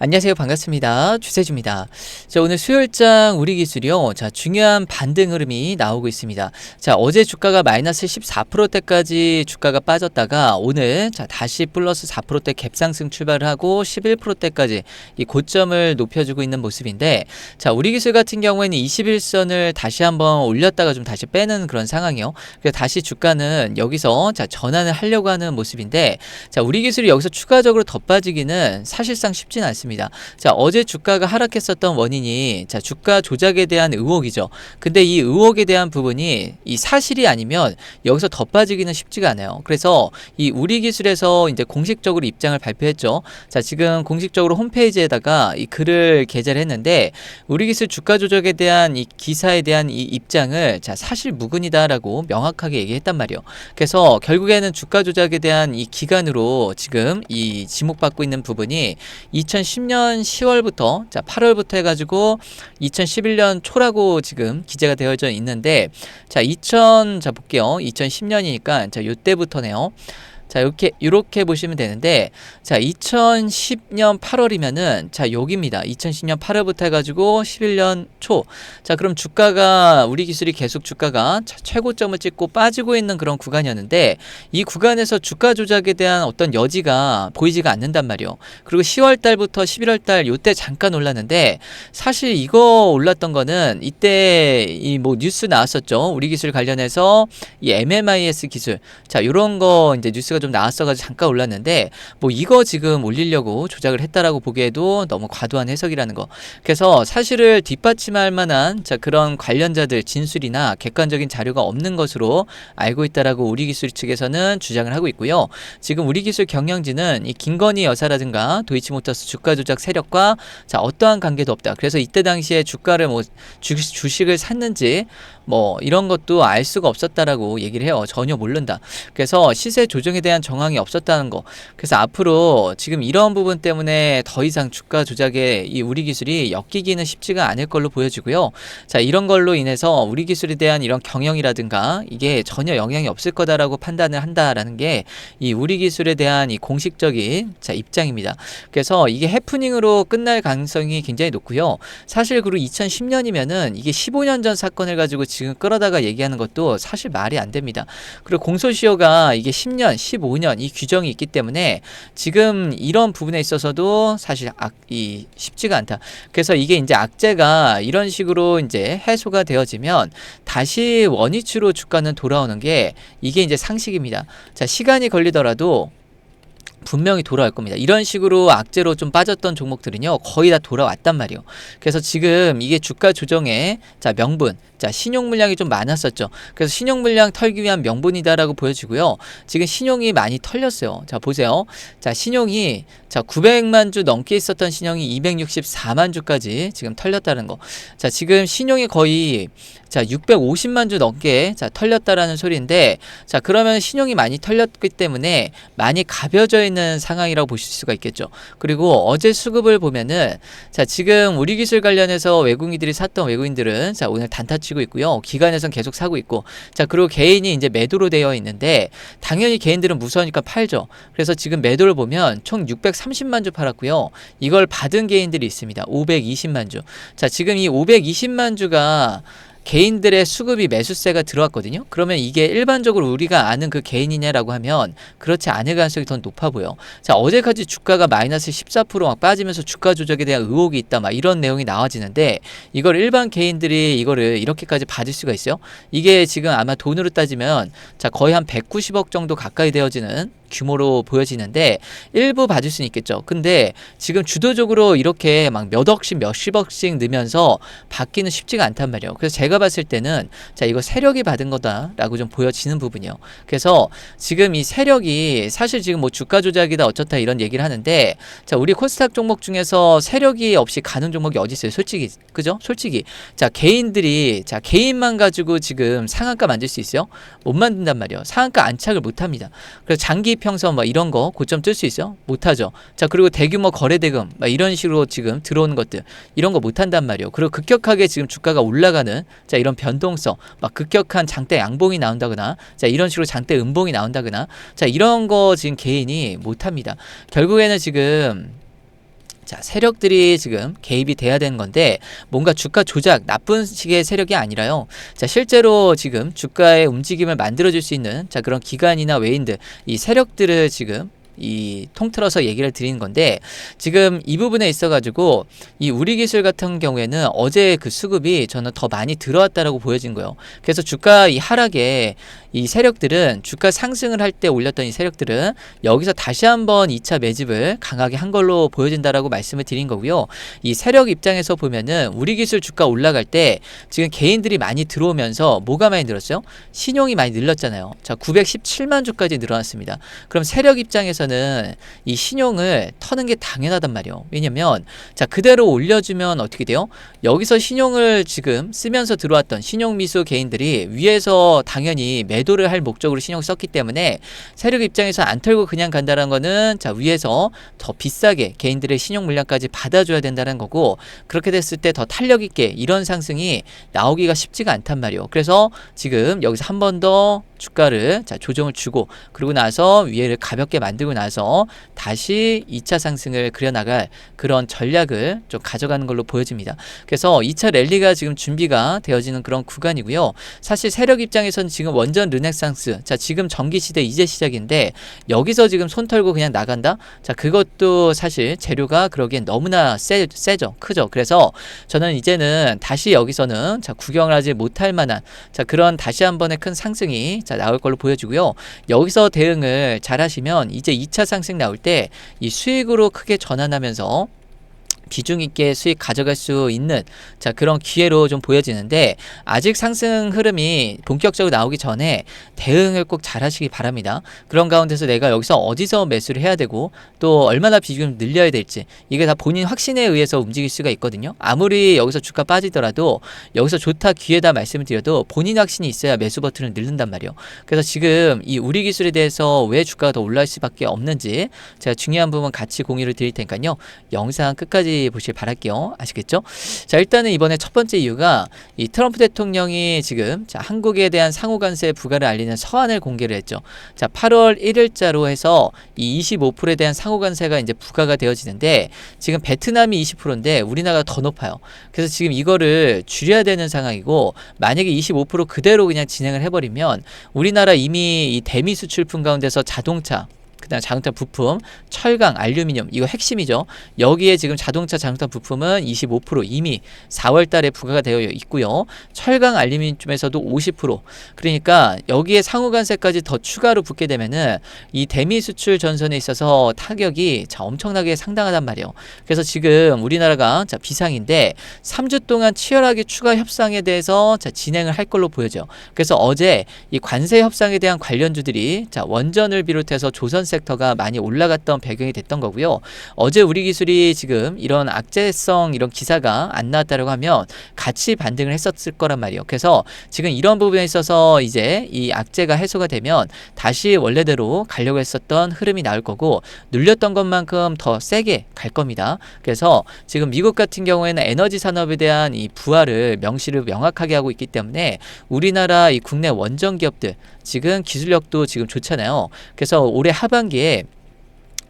안녕하세요. 반갑습니다. 주세주입니다. 자, 오늘 수요일장 우리 기술이요. 자, 중요한 반등 흐름이 나오고 있습니다. 자, 어제 주가가 마이너스 14%대까지 주가가 빠졌다가 오늘 자, 다시 플러스 4%대 갭상승 출발을 하고 11%대까지 이 고점을 높여주고 있는 모습인데 자, 우리 기술 같은 경우에는 21선을 다시 한번 올렸다가 좀 다시 빼는 그런 상황이요. 그래서 다시 주가는 여기서 자, 전환을 하려고 하는 모습인데 자, 우리 기술이 여기서 추가적으로 더 빠지기는 사실상 쉽진 않습니다. 있습니다. 자, 어제 주가가 하락했었던 원인이 자, 주가 조작에 대한 의혹이죠. 근데 이 의혹에 대한 부분이 이 사실이 아니면 여기서 더 빠지기는 쉽지가 않아요. 그래서 이 우리 기술에서 이제 공식적으로 입장을 발표했죠. 자, 지금 공식적으로 홈페이지에다가 이 글을 게재를 했는데 우리 기술 주가 조작에 대한 이 기사에 대한 이 입장을 자, 사실 무근이다라고 명확하게 얘기했단 말이에요. 그래서 결국에는 주가 조작에 대한 이 기간으로 지금 이 지목받고 있는 부분이 2010 2010년 10월부터 자 8월부터 해가지고 2011년 초라고 지금 기재가 되어져 있는데 자 2000 자 볼게요. 2010년이니까 자 요때부터네요 자, 이렇게, 이렇게 보시면 되는데, 자, 2010년 8월이면은, 자, 여기입니다. 2010년 8월부터 해 가지고 11년 초. 자, 그럼 주가가, 우리 기술이 계속 주가가 최고점을 찍고 빠지고 있는 그런 구간이었는데, 이 구간에서 주가 조작에 대한 어떤 여지가 보이지가 않는단 말이요. 그리고 10월 달부터 11월 달, 요때 잠깐 올랐는데, 사실 이거 올랐던 거는, 이때 이 뭐 뉴스 나왔었죠. 우리 기술 관련해서 이 MMIS 기술. 자, 요런 거 이제 뉴스가 좀 나왔어가지고 잠깐 올랐는데 뭐 이거 지금 올리려고 조작을 했다라고 보기에도 너무 과도한 해석이라는 거. 그래서 사실을 뒷받침할 만한 자 그런 관련자들 진술이나 객관적인 자료가 없는 것으로 알고 있다라고 우리 기술 측에서는 주장을 하고 있고요. 지금 우리 기술 경영진은 이 김건희 여사라든가 도이치모터스 주가 조작 세력과 자 어떠한 관계도 없다. 그래서 이때 당시에 주가를 뭐 주, 주식을 샀는지 뭐 이런 것도 알 수가 없었다라고 얘기를 해요. 전혀 모른다. 그래서 시세 조정에 대한 정황이 없었다는 거. 그래서 앞으로 지금 이런 부분 때문에 더 이상 주가 조작에 이 우리 기술이 엮이기는 쉽지가 않을 걸로 보여지고요. 자, 이런 걸로 인해서 우리 기술에 대한 이런 경영이라든가 이게 전혀 영향이 없을 거다라고 판단을 한다라는 게 이 우리 기술에 대한 이 공식적인 자, 입장입니다. 그래서 이게 해프닝으로 끝날 가능성이 굉장히 높고요. 사실 그리고 2010년이면은 이게 15년 전 사건을 가지고 지금 끌어다가 얘기하는 것도 사실 말이 안 됩니다. 그리고 공소시효가 이게 10년, 15년 이 규정이 있기 때문에 지금 이런 부분에 있어서도 사실 악, 이 쉽지가 않다. 그래서 이게 이제 악재가 이런 식으로 이제 해소가 되어지면 다시 원위치로 주가는 돌아오는 게 이게 이제 상식입니다. 자, 시간이 걸리더라도 분명히 돌아올 겁니다. 이런 식으로 악재로 좀 빠졌던 종목들은요, 거의 다 돌아왔단 말이에요. 그래서 지금 이게 주가 조정의 자, 명분, 자, 신용 물량이 좀 많았었죠. 그래서 신용 물량 털기 위한 명분이다라고 보여지고요. 지금 신용이 많이 털렸어요. 자, 보세요. 자, 신용이 자, 900만 주 넘게 있었던 신용이 264만 주까지 지금 털렸다는 거. 자, 지금 신용이 거의 자, 650만 주 넘게 자, 털렸다라는 소리인데 자, 그러면 신용이 많이 털렸기 때문에 많이 가벼져 있는 상황이라고 보실 수가 있겠죠. 그리고 어제 수급을 보면은 자, 지금 우리 기술 관련해서 외국인들이 샀던 외국인들은 자, 오늘 단타 치고 있고요. 기관에선 계속 사고 있고. 자, 그리고 개인이 이제 매도로 되어 있는데 당연히 개인들은 무서우니까 팔죠. 그래서 지금 매도를 보면 총 630만 주 팔았고요. 이걸 받은 개인들이 있습니다. 520만 주. 자, 지금 이 520만 주가 개인들의 수급이 매수세가 들어왔거든요. 그러면 이게 일반적으로 우리가 아는 그 개인이냐라고 하면 그렇지 않을 가능성이 더 높아 보여. 자, 어제까지 주가가 마이너스 14%막 빠지면서 주가 조작에 대한 의혹이 있다. 막 이런 내용이 나와지는데 이걸 일반 개인들이 이거를 이렇게까지 받을 수가 있어요? 이게 지금 아마 돈으로 따지면 자, 거의 한 190억 정도 가까이 되어지는 규모로 보여지는데 일부 받을 수는 있겠죠. 근데 지금 주도적으로 이렇게 막 몇 억씩 몇십 억씩 넣으면서 받기는 쉽지가 않단 말이에요. 그래서 제가 봤을 때는 자 이거 세력이 받은 거다라고 좀 보여지는 부분이요. 그래서 지금 이 세력이 사실 지금 뭐 주가 조작이다 어쩌다 이런 얘기를 하는데 자 우리 코스닥 종목 중에서 세력이 없이 가는 종목이 어디 있어요? 솔직히 그죠? 솔직히 자 개인들이 자 개인만 가지고 지금 상한가 만들 수 있어요? 못 만든단 말이에요. 상한가 안착을 못 합니다. 그래서 장기 수입평선 막 이런 거 고점 뜰 수 있어? 못하죠. 자 그리고 대규모 거래 대금 막 이런 식으로 지금 들어오는 것들 이런 거 못한단 말이에요. 그리고 급격하게 지금 주가가 올라가는 자 이런 변동성 막 급격한 장대 양봉이 나온다거나 자 이런 식으로 장대 음봉이 나온다거나 자 이런 거 지금 개인이 못합니다. 결국에는 지금 자, 세력들이 지금 개입이 돼야 되는 건데 뭔가 주가 조작 나쁜 식의 세력이 아니라요. 자, 실제로 지금 주가의 움직임을 만들어 줄 수 있는 자, 그런 기관이나 외인들 이 세력들을 지금 이 통틀어서 얘기를 드리는 건데 지금 이 부분에 있어 가지고 이 우리 기술 같은 경우에는 어제 그 수급이 저는 더 많이 들어왔다라고 보여진 거예요. 그래서 주가 이 하락에 이 세력들은 주가 상승을 할 때 올렸던 이 세력들은 여기서 다시 한번 2차 매집을 강하게 한 걸로 보여진다라고 말씀을 드린 거고요. 이 세력 입장에서 보면은 우리 기술 주가 올라갈 때 지금 개인들이 많이 들어오면서 뭐가 많이 늘었어요? 신용이 많이 늘렸잖아요. 자, 917만 주까지 늘어났습니다. 그럼 세력 입장에서는 이 신용을 터는 게 당연하단 말이에요. 왜냐면 자, 그대로 올려주면 어떻게 돼요? 여기서 신용을 지금 쓰면서 들어왔던 신용 미수 개인들이 위에서 당연히 매도를 할 목적으로 신용 썼기 때문에 세력 입장에서 안 털고 그냥 간다는 거는 자 위에서 더 비싸게 개인들의 신용 물량까지 받아줘야 된다는 거고 그렇게 됐을 때 더 탄력 있게 이런 상승이 나오기가 쉽지가 않단 말이에요. 그래서 지금 여기서 한 번 더 주가를 자 조정을 주고 그러고 나서 위에를 가볍게 만들고 나서 다시 2차 상승을 그려나갈 그런 전략을 좀 가져가는 걸로 보여집니다. 그래서 2차 랠리가 지금 준비가 되어지는 그런 구간이고요. 사실 세력 입장에서는 지금 원전 르네상스 자 지금 전기 시대 이제 시작인데 여기서 지금 손 털고 그냥 나간다? 자 그것도 사실 재료가 그러기엔 너무나 세, 세죠 크죠 그래서 저는 이제는 다시 여기서는 자 구경을 하지 못할 만한 자 그런 다시 한 번의 큰 상승이 자 나올 걸로 보여지고요. 여기서 대응을 잘 하시면 이제 2차 상승 나올 때 이 수익으로 크게 전환하면서 비중 있게 수익 가져갈 수 있는 자 그런 기회로 좀 보여지는데 아직 상승 흐름이 본격적으로 나오기 전에 대응을 꼭 잘하시기 바랍니다. 그런 가운데서 내가 여기서 어디서 매수를 해야 되고 또 얼마나 비중을 늘려야 될지 이게 다 본인 확신에 의해서 움직일 수가 있거든요. 아무리 여기서 주가 빠지더라도 여기서 좋다 기회다 말씀을 드려도 본인 확신이 있어야 매수 버튼을 누른단 말이에요. 그래서 지금 이 우리 기술에 대해서 왜 주가가 더 올라갈 수밖에 없는지 제가 중요한 부분 같이 공유를 드릴 테니까요. 영상 끝까지 보실 바랄게요. 아시겠죠? 자, 일단은 이번에 첫 번째 이유가 이 트럼프 대통령이 지금 자, 한국에 대한 상호 관세 부과를 알리는 서한을 공개를 했죠. 자, 8월 1일자로 해서 이 25%에 대한 상호 관세가 이제 부과가 되어지는데 지금 베트남이 20%인데 우리나라가 더 높아요. 그래서 지금 이거를 줄여야 되는 상황이고 만약에 25% 그대로 그냥 진행을 해버리면 우리나라 이미 이 대미 수출품 가운데서 자동차 그다음 자동차 부품, 철강, 알루미늄 이거 핵심이죠. 여기에 지금 자동차 자동차 부품은 25% 이미 4월 달에 부과가 되어 있고요. 철강, 알루미늄 쪽에서도 50% 그러니까 여기에 상호관세까지 더 추가로 붙게 되면은 이 대미 수출 전선에 있어서 타격이 자 엄청나게 상당하단 말이에요. 그래서 지금 우리나라가 자 비상인데 3주 동안 치열하게 추가 협상에 대해서 자 진행을 할 걸로 보여져. 그래서 어제 이 관세 협상에 대한 관련주들이 자 원전을 비롯해서 조선 섹터가 많이 올라갔던 배경이 됐던 거고요. 어제 우리 기술이 지금 이런 악재성 이런 기사가 안 나왔다고 하면 같이 반등을 했었을 거란 말이에요. 그래서 지금 이런 부분에 있어서 이제 이 악재가 해소가 되면 다시 원래대로 가려고 했었던 흐름이 나올 거고 눌렸던 것만큼 더 세게 갈 겁니다. 그래서 지금 미국 같은 경우에는 에너지 산업에 대한 이 부활을 명시를 명확하게 하고 있기 때문에 우리나라 이 국내 원전 기업들 지금 기술력도 지금 좋잖아요. 그래서 올해 하반기에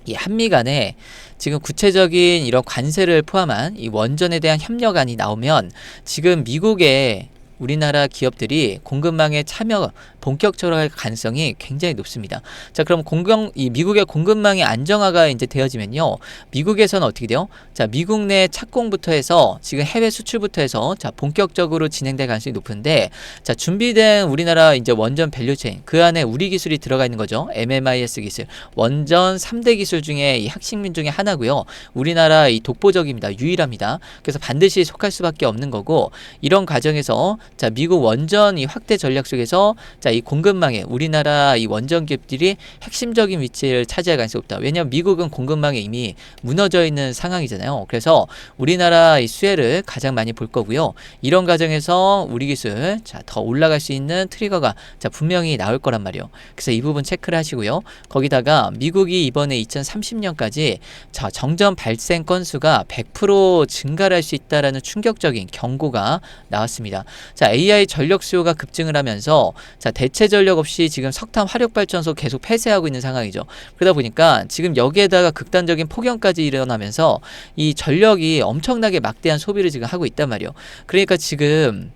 이 한미 간에 지금 구체적인 이런 관세를 포함한 이 원전에 대한 협력안이 나오면 지금 미국의 우리나라 기업들이 공급망에 참여 본격적으로 할 가능성이 굉장히 높습니다. 자, 그럼 공경 이 미국의 공급망의 안정화가 이제 되어지면요. 미국에서는 어떻게 돼요? 자, 미국 내 착공부터 해서 지금 해외 수출부터 해서 자, 본격적으로 진행될 가능성이 높은데 자, 준비된 우리나라 이제 원전 밸류 체인 그 안에 우리 기술이 들어가 있는 거죠. MMIS 기술. 원전 3대 기술 중에 이 핵심민 중에 하나고요. 우리나라 이 독보적입니다. 유일합니다. 그래서 반드시 속할 수밖에 없는 거고 이런 과정에서 자, 미국 원전 이 확대 전략 속에서 자, 이 공급망에 우리나라 이 원전 기업들이 핵심적인 위치를 차지할 가능성이 없다. 왜냐하면 미국은 공급망에 이미 무너져 있는 상황이잖아요. 그래서 우리나라 이 수혜를 가장 많이 볼 거고요. 이런 과정에서 우리 기술 자, 더 올라갈 수 있는 트리거가 자, 분명히 나올 거란 말이에요. 그래서 이 부분 체크를 하시고요. 거기다가 미국이 이번에 2030년까지 자, 정전 발생 건수가 100% 증가할 수 있다라는 충격적인 경고가 나왔습니다. 자, AI 전력 수요가 급증을 하면서 자, 대체 전력 없이 지금 석탄 화력 발전소 계속 폐쇄하고 있는 상황이죠. 그러다 보니까 지금 여기에다가 극단적인 폭염까지 일어나면서 이 전력이 엄청나게 막대한 소비를 지금 하고 있단 말이에요. 그러니까 지금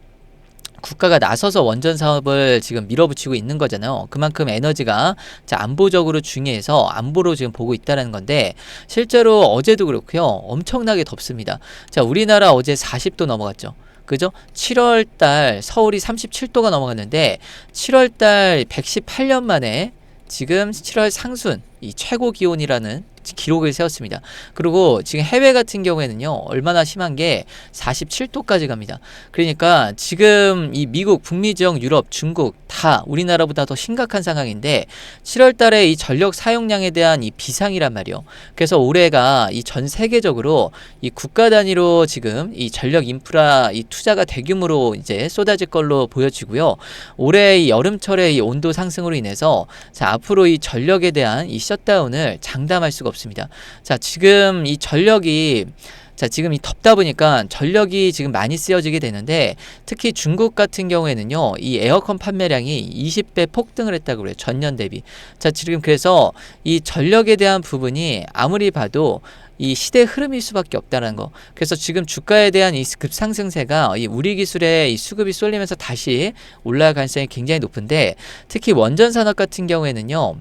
국가가 나서서 원전 사업을 지금 밀어붙이고 있는 거잖아요. 그만큼 에너지가 자, 안보적으로 중요해서 안보로 지금 보고 있다는 건데 실제로 어제도 그렇고요. 엄청나게 덥습니다. 자, 우리나라 어제 40도 넘어갔죠. 그죠? 7월 달 서울이 37도가 넘어갔는데 7월 달 118년 만에 지금 7월 상순 이 최고 기온이라는 기록을 세웠습니다. 그리고 지금 해외 같은 경우에는요, 얼마나 심한 게 47도까지 갑니다. 그러니까 지금 이 미국, 북미 지역, 유럽, 중국 다 우리나라보다 더 심각한 상황인데 7월 달에 이 전력 사용량에 대한 이 비상이란 말이요. 그래서 올해가 이 전 세계적으로 이 국가 단위로 지금 이 전력 인프라 이 투자가 대규모로 이제 쏟아질 걸로 보여지고요. 올해 이 여름철의 이 온도 상승으로 인해서 자, 앞으로 이 전력에 대한 이 셧다운을 장담할 수가 없습니다. 자, 지금 이 전력이 자, 지금 이 덥다 보니까 전력이 지금 많이 쓰여지게 되는데 특히 중국 같은 경우에는요, 이 에어컨 판매량이 20배 폭등을 했다고 그래요. 전년 대비. 자, 지금 그래서 이 전력에 대한 부분이 아무리 봐도 이 시대 흐름일 수밖에 없다는 거. 그래서 지금 주가에 대한 이 급상승세가 이 우리 기술의 이 수급이 쏠리면서 다시 올라갈 가능성이 굉장히 높은데 특히 원전 산업 같은 경우에는요.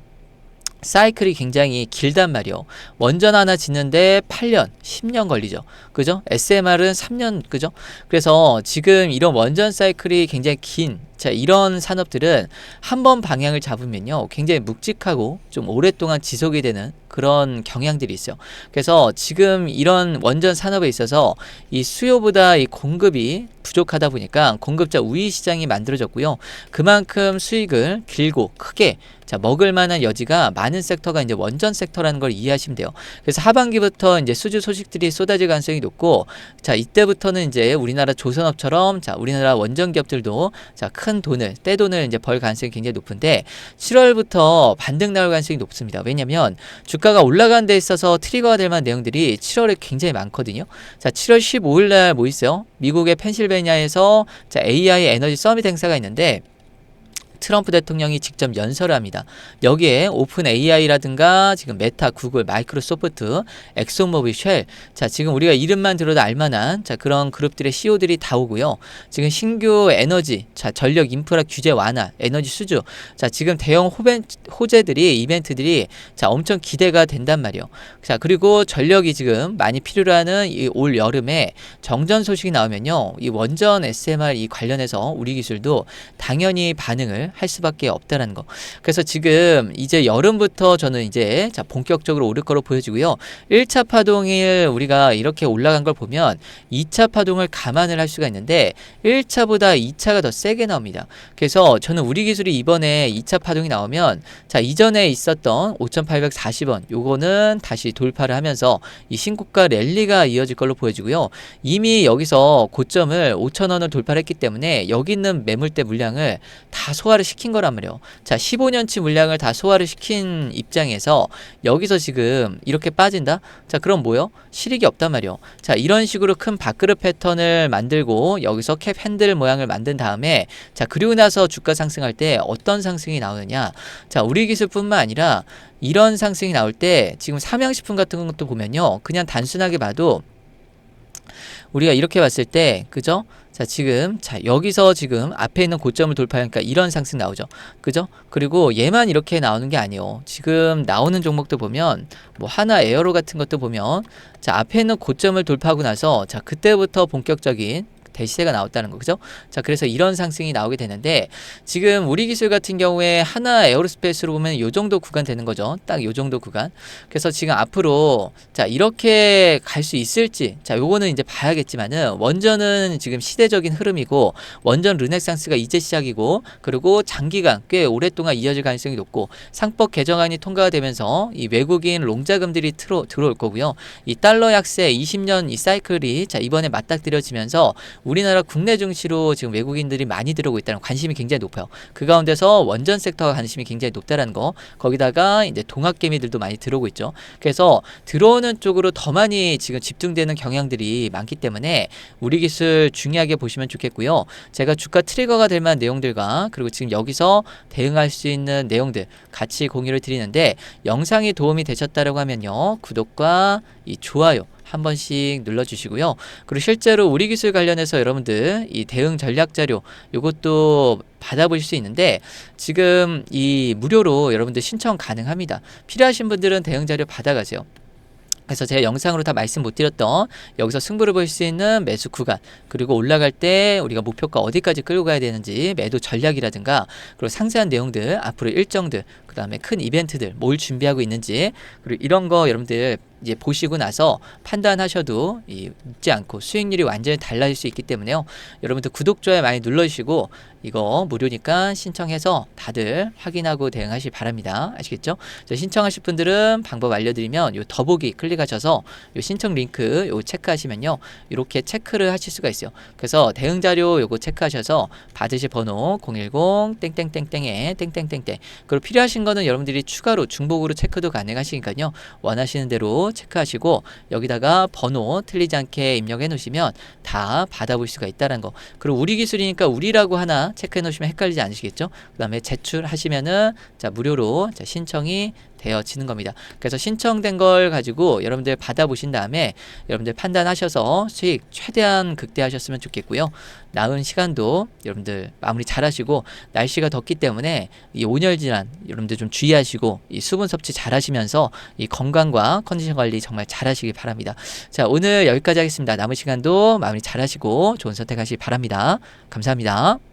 사이클이 굉장히 길단 말이요. 원전 하나 짓는데 8년, 10년 걸리죠. 그죠? SMR은 3년, 그죠? 그래서 지금 이런 원전 사이클이 굉장히 긴, 자, 이런 산업들은 한 번 방향을 잡으면요. 굉장히 묵직하고 좀 오랫동안 지속이 되는 그런 경향들이 있어요. 그래서 지금 이런 원전 산업에 있어서 이 수요보다 이 공급이 부족하다 보니까 공급자 우위 시장이 만들어졌고요. 그만큼 수익을 길고 크게 자, 먹을 만한 여지가 많은 섹터가 이제 원전 섹터라는 걸 이해하시면 돼요. 그래서 하반기부터 이제 수주 소식들이 쏟아질 가능성이 높고 자, 이때부터는 이제 우리나라 조선업처럼 자, 우리나라 원전 기업들도 자, 큰 돈을 떼돈을 이제 벌 가능성이 굉장히 높은데 7월부터 반등 나올 가능성이 높습니다. 왜냐면 주가가 올라가는 데 있어서 트리거가 될 만한 내용들이 7월에 굉장히 많거든요. 자, 7월 15일 날 뭐 있어요? 미국의 펜실베니아에서 자, AI 에너지 서밋 행사가 있는데 트럼프 대통령이 직접 연설을 합니다. 여기에 오픈 AI라든가 지금 메타, 구글, 마이크로소프트, 엑소모빌, 쉘, 자 지금 우리가 이름만 들어도 알만한 자 그런 그룹들의 CEO들이 다 오고요. 지금 신규 에너지, 자 전력 인프라 규제 완화, 에너지 수주, 자 지금 대형 호벤, 호재들이 이벤트들이 자 엄청 기대가 된단 말이요. 자 그리고 전력이 지금 많이 필요로 하는 이 올 여름에 정전 소식이 나오면요, 이 원전 SMR 이 관련해서 우리 기술도 당연히 반응을 할 수밖에 없다는 거. 그래서 지금 이제 여름부터 저는 이제 자 본격적으로 오를 거로 보여지고요. 1차 파동을 우리가 이렇게 올라간 걸 보면 2차 파동을 감안을 할 수가 있는데 1차보다 2차가 더 세게 나옵니다. 그래서 저는 우리 기술이 이번에 2차 파동이 나오면 자 이전에 있었던 5,840원 요거는 다시 돌파를 하면서 이 신고가 랠리가 이어질 걸로 보여지고요. 이미 여기서 고점을 5,000원을 돌파했기 때문에 여기 있는 매물대 물량을 다 소화를 소화를 시킨 거란 말이에요. 자, 15년치 물량을 다 소화를 시킨 입장에서 여기서 지금 이렇게 빠진다? 자, 그럼 뭐요? 실익이 없단 말이에요. 자, 이런 식으로 큰 밥그릇 패턴을 만들고 여기서 캡 핸들 모양을 만든 다음에 자, 그리고 나서 주가 상승할 때 어떤 상승이 나오느냐? 자, 우리 기술뿐만 아니라 이런 상승이 나올 때 지금 삼양식품 같은 것도 보면요. 그냥 단순하게 봐도 우리가 이렇게 봤을 때 그죠? 자, 지금 자, 여기서 지금 앞에 있는 고점을 돌파하니까 이런 상승 나오죠. 그죠? 그리고 얘만 이렇게 나오는 게 아니에요. 지금 나오는 종목도 보면 뭐 하나 에어로 같은 것도 보면 자, 앞에 있는 고점을 돌파하고 나서 자, 그때부터 본격적인 대시세가 나왔다는 거 그죠? 자 그래서 이런 상승이 나오게 되는데 지금 우리 기술 같은 경우에 하나 에어로스페이스로 보면 요 정도 구간 되는 거죠. 딱 요 정도 구간. 그래서 지금 앞으로 자 이렇게 갈 수 있을지 자 요거는 이제 봐야겠지만은 원전은 지금 시대적인 흐름이고 원전 르네상스가 이제 시작이고 그리고 장기간 꽤 오랫동안 이어질 가능성이 높고 상법 개정안이 통과가 되면서 이 외국인 롱자금들이 들어, 들어올 거고요. 이 달러 약세 20년 이 사이클이 자 이번에 맞닥뜨려지면서 우리나라 국내 증시로 지금 외국인들이 많이 들어오고 있다는 관심이 굉장히 높아요. 그 가운데서 원전 섹터가 관심이 굉장히 높다라는 거. 거기다가 이제 동학 개미들도 많이 들어오고 있죠. 그래서 들어오는 쪽으로 더 많이 지금 집중되는 경향들이 많기 때문에 우리 기술 중요하게 보시면 좋겠고요. 제가 주가 트리거가 될 만한 내용들과 그리고 지금 여기서 대응할 수 있는 내용들 같이 공유를 드리는데 영상이 도움이 되셨다고 하면요. 구독과 이 좋아요 한 번씩 눌러주시고요. 그리고 실제로 우리 기술 관련해서 여러분들 이 대응 전략 자료 요것도 받아보실 수 있는데 지금 이 무료로 여러분들 신청 가능합니다. 필요하신 분들은 대응 자료 받아가세요. 그래서 제가 영상으로 다 말씀 못 드렸던 여기서 승부를 볼 수 있는 매수 구간 그리고 올라갈 때 우리가 목표가 어디까지 끌고 가야 되는지 매도 전략이라든가 그리고 상세한 내용들 앞으로 일정들 그 다음에 큰 이벤트들 뭘 준비하고 있는지 그리고 이런 거 여러분들 이제 보시고 나서 판단하셔도 이 늦지 않고 수익률이 완전히 달라질 수 있기 때문에요. 여러분들 구독 좋아요 많이 눌러주시고 이거 무료니까 신청해서 다들 확인하고 대응하시기 바랍니다. 아시겠죠? 자, 신청하실 분들은 방법 알려드리면 요 더보기 클릭하셔서 요 신청 링크 요 체크하시면요 이렇게 체크를 하실 수가 있어요. 그래서 대응 자료 요거 체크하셔서 받으실 번호 010 땡땡땡땡에 땡땡땡땡 그리고 필요하신 거는 여러분들이 추가로 중복으로 체크도 가능하시니까요 원하시는 대로 체크하시고 여기다가 번호 틀리지 않게 입력해 놓으시면 다 받아볼 수가 있다는 거. 그리고 우리 기술이니까 우리라고 하나 체크해 놓으시면 헷갈리지 않으시겠죠? 그 다음에 제출하시면은 자 무료로 자 신청이 되어지는 겁니다. 그래서 신청된 걸 가지고 여러분들 받아보신 다음에 여러분들 판단하셔서 수익 최대한 극대화하셨으면 좋겠고요. 나은 시간도 여러분들 마무리 잘 하시고 날씨가 덥기 때문에 이 온열 질환 여러분들 좀 주의하시고 이 수분 섭취 잘 하시면서 이 건강과 컨디션 관리 정말 잘 하시길 바랍니다. 자, 오늘 여기까지 하겠습니다. 남은 시간도 마무리 잘 하시고 좋은 선택하시기 바랍니다. 감사합니다.